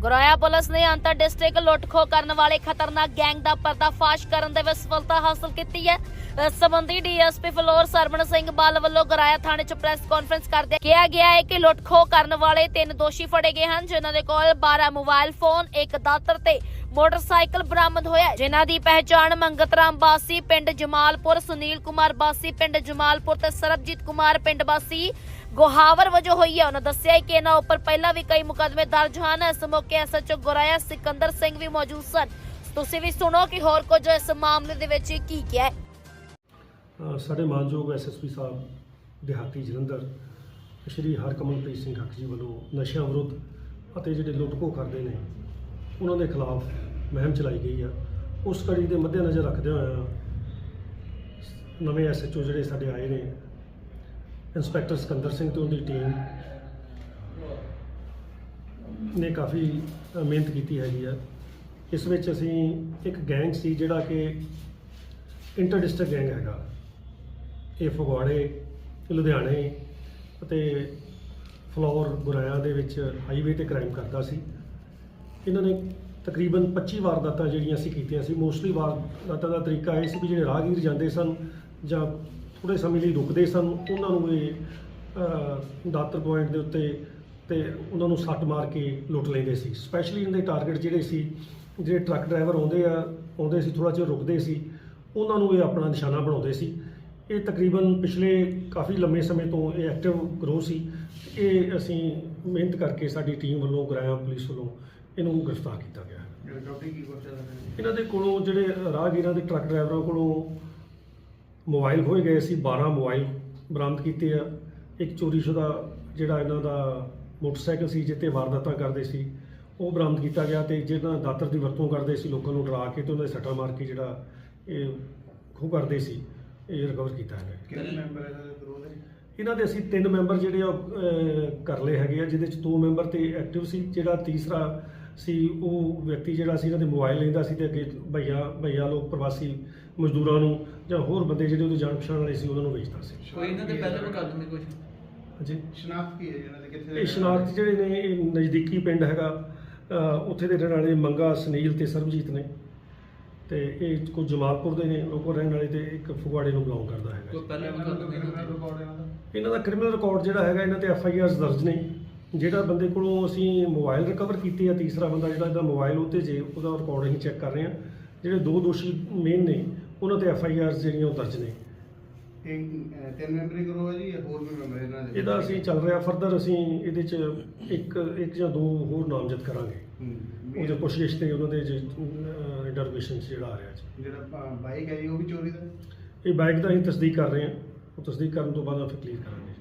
ਗੁਰਾਇਆ police ਨੇ ਅੰਤਰ district ਲੁੱਟ-ਖੋਹ ਕਰਨ ਵਾਲੇ ਖਤਰਨਾਕ ਗੈਂਗ ਦਾ ਪਰਦਾਫਾਸ਼ ਕਰਨ ਦੇ ਵਿੱਚ ਸਫਲਤਾ ਹਾਸਲ ਕੀਤੀ ਹੈ। ਇਸ ਸੰਬੰਧੀ ਡੀਐਸਪੀ ਫਲੋਰ ਸਰਵਣ ਸਿੰਘ ਬਾਲ ਵੱਲੋਂ ਗੁਰਾਇਆ ਥਾਣੇ 'ਚ ਪ੍ਰੈਸ ਕਾਨਫਰੰਸ ਕਰਦੇ ਕਿਹਾ ਗਿਆ ਹੈ ਕਿ ਲੁੱਟ-ਖੋਹ ਕਰਨ ਵਾਲੇ ਤਿੰਨ ਦੋਸ਼ੀ ਫੜੇ ਗਏ ਹਨ, ਜਿਨ੍ਹਾਂ ਦੇ ਕੋਲ 12 ਮੋਬਾਈਲ ਫੋਨ, ਇੱਕ ਦਾਤਰ ਤੇ ਮੋਟਰਸਾਈਕਲ ਬਰਾਮਦ ਹੋਇਆ ਜਿਨ੍ਹਾਂ ਦੀ ਪਹਿਚਾਣ ਮੰਗਤ ਰਾਮ ਬਾਸੀ, ਪਿੰਡ ਜਮਾਲਪੁਰ, ਸੁਨੀਲ ਕੁਮਾਰ ਬਾਸੀ, ਪਿੰਡ ਜਮਾਲਪੁਰ ਤੇ ਸਰਬਜੀਤ ਕੁਮਾਰ, ਪਿੰਡ ਬਾਸੀ ਗੋਹਾਵਰ ਵਜੋਂ ਹੋਈ ਹੈ ਉਹਨਾਂ ਦੱਸਿਆ ਕਿ ਇਹਨਾਂ ਉੱਪਰ ਪਹਿਲਾਂ ਵੀ ਕਈ ਮੁਕੱਦਮੇ ਦਰਜ ਹਨ। ਇਸ ਮੌਕੇ ਐਸਐਚਓ ਗੁਰਾਇਆ ਸਿਕੰਦਰ ਸਿੰਘ ਵੀ ਮੌਜੂਦ ਸਨ। ਤੁਸੀਂ ਵੀ ਸੁਣੋ ਕਿ ਹੋਰ ਕੁਝ ਇਸ ਮਾਮਲੇ ਦੇ ਵਿੱਚ ਕੀ ਕਿਹਾ ਹੈ। ਸਾਡੇ ਮਾਨਯੋਗ ਐਸਐਸਪੀ ਸਾਹਿਬ ਦਿਹਾਤੀ ਜਲੰਧਰ, ਸ਼੍ਰੀ ਹਰਕਮਲਪ੍ਰੀਤ ਸਿੰਘ ਹੱਕ ਜੀ ਵੱਲੋਂ ਨਸ਼ਿਆਂ ਵਿਰੁੱਧ ਅਤੇ ਜਿਹੜੇ ਲੁੱਟਖੋ ਕਰਦੇ ਨੇ, ਉਹਨਾਂ ਦੇ ਖਿਲਾਫ ਮੁਹਿੰਮ ਚਲਾਈ ਗਈ ਆ। ਉਸ ਕੜੀ ਦੇ ਮੱਦੇਨਜ਼ਰ ਰੱਖਦੇ ਹੋਇਆ ਨਵੇਂ ਐਸਐਚਓ ਜਿਹੜੇ ਸਾਡੇ ਆਏ ਨੇ ਇੰਸਪੈਕਟਰ ਸਿਕੰਦਰ ਸਿੰਘ ਤੇ ਉਹਦੀ ਟੀਮ ਨੇ ਕਾਫੀ ਮਿਹਨਤ ਕੀਤੀ ਹੈਗੀ ਆ। ਇਸ ਵਿੱਚ ਅਸੀਂ ਇੱਕ ਗੈਂਗ ਸੀ ਜਿਹੜਾ ਕਿ ਇੰਟਰ ਡਿਸਟ੍ਰਿਕਟ ਗੈਂਗ ਹੈਗਾ। ਇਹ ਫਗਵਾੜੇ, ਲੁਧਿਆਣੇ ਅਤੇ ਫਲੋਰ ਗੁਰਾਇਆ ਦੇ ਵਿੱਚ ਹਾਈਵੇ ਤੇ ਕ੍ਰਾਈਮ ਕਰਦਾ ਸੀ। ਇਹਨਾਂ ਨੇ ਤਕਰੀਬਨ 25 ਵਾਰਦਾਤਾਂ ਜਿਹੜੀਆਂ ਅਸੀਂ ਕੀਤੀਆਂ ਸੀ। ਮੋਸਟਲੀ ਵਾਰਦਾਤਾਂ ਦਾ ਤਰੀਕਾ ਇਹ ਸੀ ਵੀ ਜਿਹੜੇ ਰਾਹਗੀਰ ਜਾਂਦੇ ਸਨ ਜਾਂ ਥੋੜੇ ਸਮੇਂ ਲਈ ਰੁਕਦੇ ਸਨ। ਉਹਨਾਂ ਨੂੰ ਇਹ ਦਾਤਰ ਪੁਆਇੰਟ ਦੇ ਉੱਤੇ ਤੇ ਉਹਨਾਂ ਨੂੰ ਸੱਟ ਮਾਰ ਕੇ ਲੁੱਟ ਲੈਂਦੇ ਸੀ। ਸਪੈਸ਼ਲੀ ਇਹਨਾਂ ਦੇ ਟਾਰਗੇਟ ਜਿਹੜੇ ਸੀ ਜਿਹੜੇ ਟਰੱਕ ਡਰਾਈਵਰ ਆਉਂਦੇ ਆ ਆਉਂਦੇ ਸੀ ਥੋੜਾ ਜਿਹਾ ਰੁਕਦੇ ਸੀ ਉਹਨਾਂ ਨੂੰ ਇਹ ਆਪਣਾ ਨਿਸ਼ਾਨਾ ਬਣਾਉਂਦੇ ਸੀ। ਇਹ ਤਕਰੀਬਨ ਪਿਛਲੇ ਕਾਫੀ ਲੰਮੇ ਸਮੇਂ ਤੋਂ ਇਹ ਐਕਟਿਵ ਗਰੋ ਸੀ। ਇਹ ਅਸੀਂ ਮਿਹਨਤ ਕਰਕੇ ਸਾਡੀ ਟੀਮ ਵੱਲੋਂ ਗੁਰਾਇਆ ਪੁਲਿਸ ਵੱਲੋਂ ਇਹਨੂੰ ਗ੍ਰਿਫਤਾਰ ਕੀਤਾ ਗਿਆ। ਇਹਨਾਂ ਦੇ ਕੋਲੋਂ ਜਿਹੜੇ ਰਾਹਗੀਰਾਂ ਦੇ ਟਰੱਕ ਡਰਾਈਵਰਾਂ ਕੋਲੋਂ ਮੋਬਾਈਲ ਖੋਏ ਗਏ ਸੀ 12 ਮੋਬਾਈਲ ਬਰਾਮਦ ਕੀਤੇ ਆ। ਇੱਕ ਚੋਰੀਸ਼ੁਦਾ ਜਿਹੜਾ ਇਹਨਾਂ ਦਾ ਮੋਟਰਸਾਈਕਲ ਸੀ ਜਿੱਤੇ ਵਾਰਦਾਤਾਂ ਕਰਦੇ ਸੀ ਉਹ ਬਰਾਮਦ ਕੀਤਾ ਗਿਆ ਤੇ ਜਿਹਨਾਂ ਦਾਤਰ ਦੀ ਵਰਤੋਂ ਕਰਦੇ ਸੀ ਲੋਕਾਂ ਨੂੰ ਡਰਾ ਕੇ ਤੇ ਉਹਨਾਂ ਦੇ ਸੱਟਾਂ ਮਾਰ ਕੇ ਜਿਹੜਾ ਇਹ ਖੋਹ ਕਰਦੇ ਸੀ ਇਹ ਰਿਕਵਰ ਕੀਤਾ ਹੈ ਕਿੰਨੇ ਮੈਂਬਰ ਇਹਦਾ ਗਰੋਹ ਦੇ ਇਹਨਾਂ ਦੇ ਅਸੀਂ ਤਿੰਨ ਮੈਂਬਰ ਜਿਹੜੇ ਆ ਕਰ ਲਏ ਹੈਗੇ ਆ ਜਿਹਦੇ ਚ ਦੋ ਮੈਂਬਰ ਤੇ ਐਕਟਿਵ ਸੀ ਜਿਹੜਾ ਤੀਸਰਾ ਸੀ ਉਹ ਵਿਅਕਤੀ ਜਿਹੜਾ ਸੀ ਇਹਨਾਂ ਦੇ ਮੋਬਾਈਲ ਲੈਂਦਾ ਸੀ ਤੇ ਅੱਗੇ ਭਈਆ ਭਈਆ ਲੋਕ ਪ੍ਰਵਾਸੀ ਮਜ਼ਦੂਰਾਂ ਨੂੰ ਜਾਂ ਹੋਰ ਬੰਦੇ ਜਿਹੜੇ ਉਹਦੇ ਜਾਣ ਪਛਾਣ ਵਾਲੇ ਸੀ ਉਹਨਾਂ ਨੂੰ ਵੇਚਦਾ ਸੀ। ਕੋਈ ਇਹਨਾਂ ਦੇ ਪਹਿਲੇ ਮੁਕੱਦਮੇ ਕੁਝ ਹਾਂਜੀ? ਸ਼ਨਾਖਤ ਕੀ ਹੈ ਇਹਨਾਂ ਦੇ? ਕਿੱਥੇ ਦੇ ਇਹ ਸ਼ਨਾਖਤ ਜਿਹੜੇ ਨੇ ਇਹ ਨਜ਼ਦੀਕੀ ਪਿੰਡ ਹੈਗਾ। ਉੱਥੇ ਦੇ ਰਹਿਣ ਵਾਲੇ ਮੰਗਾ ਸੁਨੀਲ ਤੇ ਸਰਬਜੀਤ ਨੇ। ਤੇ ਇਹ ਕੋਈ ਜਮਾਲਪੁਰ ਦੇ ਨੇ ਲੋਕੋ ਰਹਿਣ ਵਾਲੇ ਤੇ ਇੱਕ ਫਗਵਾੜੇ ਨੂੰ ਬਿਲੋਂਗ ਕਰਦਾ ਹੈਗਾ। ਕੋਈ ਪਹਿਲੇ ਮੁਕੱਦਮੇ ਰਿਕਾਰਡ ਇਹਨਾਂ ਦਾ? ਇਹਨਾਂ ਦਾ ਕ੍ਰਿਮੀਨਲ ਰਿਕਾਰਡ ਜਿਹੜਾ ਹੈਗਾ ਇਹਨਾਂ ਤੇ ਐਫ ਆਈ ਆਰਸ ਦਰਜ ਨੇ। ਜਿਹੜਾ ਬੰਦੇ ਕੋਲੋਂ ਅਸੀਂ ਮੋਬਾਈਲ ਰਿਕਵਰ ਕੀਤੇ ਆ ਤੀਸਰਾ ਬੰਦਾ ਜਿਹੜਾ ਇਹਦਾ ਮੋਬਾਈਲ ਉੱਤੇ ਜੇ ਉਹਦਾ ਰਿਕਾਰਡ ਅਸੀਂ ਚੈੱਕ ਕਰ ਰਹੇ ਹਾਂ ਜਿਹੜੇ ਦੋ ਦੋਸ਼ੀ ਮੇਨ ਨੇ ਉਹਨਾਂ ਤੇ ਐਫ ਆਈ ਆਰਸ ਜਿਹੜੀਆਂ ਉਹ ਦਰਜ ਨੇ। ਇਹ ਅਹ, ਤਿੰਨ ਮੈਂਬਰੀ ਗਰੋਹ ਹੈ ਜੀ ਜਾਂ ਹੋਰ ਵੀ ਮੈਂਬਰ ਇਹਨਾਂ ਦੇ? ਇਹਦਾ ਅਸੀਂ ਚੱਲ ਰਿਹਾ ਫਰਦਰ ਅਸੀਂ ਇਹਦੇ ਚ ਇੱਕ ਇੱਕ ਜਾਂ ਦੋ ਹੋਰ ਨਾਮਜ਼ਦ ਕਰਾਂਗੇ। ਹੂੰ। ਉਹਦੇ ਪੁੱਛਗਿੱਛ ਤੇ ਉਹਨਾਂ ਦੇ ਇੰਟਰੋਗੇਸ਼ਨ ਜਿਹੜਾ ਆ ਰਿਹਾ ਜੀ। ਜਿਹੜਾ ਬਾਈਕ ਹੈ ਜੀ ਉਹ ਵੀ ਚੋਰੀ ਦਾ? ਇਹ ਬਾਈਕ ਦਾ ਅਸੀਂ ਤਸਦੀਕ ਕਰ ਰਹੇ ਹਾਂ। ਉਹ ਤਸਦੀਕ ਕਰਨ ਤੋਂ ਬਾਅਦ ਫਿਰ ਕਲੀਅਰ ਕਰਾਂਗੇ।